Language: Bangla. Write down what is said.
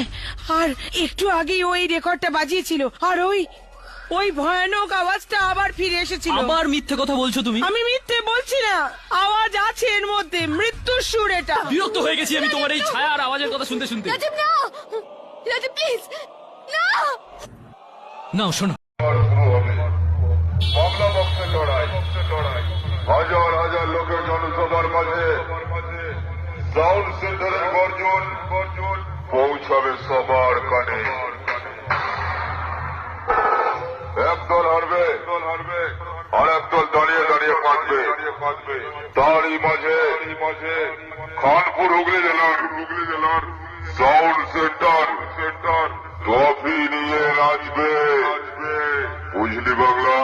হ্যাঁ আর একটু আগেই ওই রেকর্ডটা বাজিয়েছিল আর ওই ওই ভয়ানক আওয়াজটা আবার ফিরে এসেছিল। আবার মিথ্যে কথা বলছো তুমি? আমি মিথ্যে বলছি না আওয়াজ আছে এর মধ্যে মৃত্যুর সুর এটা। বিরক্ত হয়ে গেছি আমি তোমার এই ছায়া আর আওয়াজের কথা শুনতে শুনতে। রাজীব না! রাজীব প্লিজ না! নাও শোনো। শুরু হবে বক্সের লড়াই হাজার হাজার লোকের জনসভার মাঝে সাউন্ড সেন্টারের গর্জন। পৌঁছাবে সবার কানে। একদল হারবে আর একদল দাঁড়িয়ে দাঁড়িয়ে কাঁদবে তারই মাঝে খানপুর হুগলি জেলার হুগলি জেলার সাউন্ড সেন্টার সেন্টার ট্রফি নিয়ে নাচবে। বুঝলি বাংলা?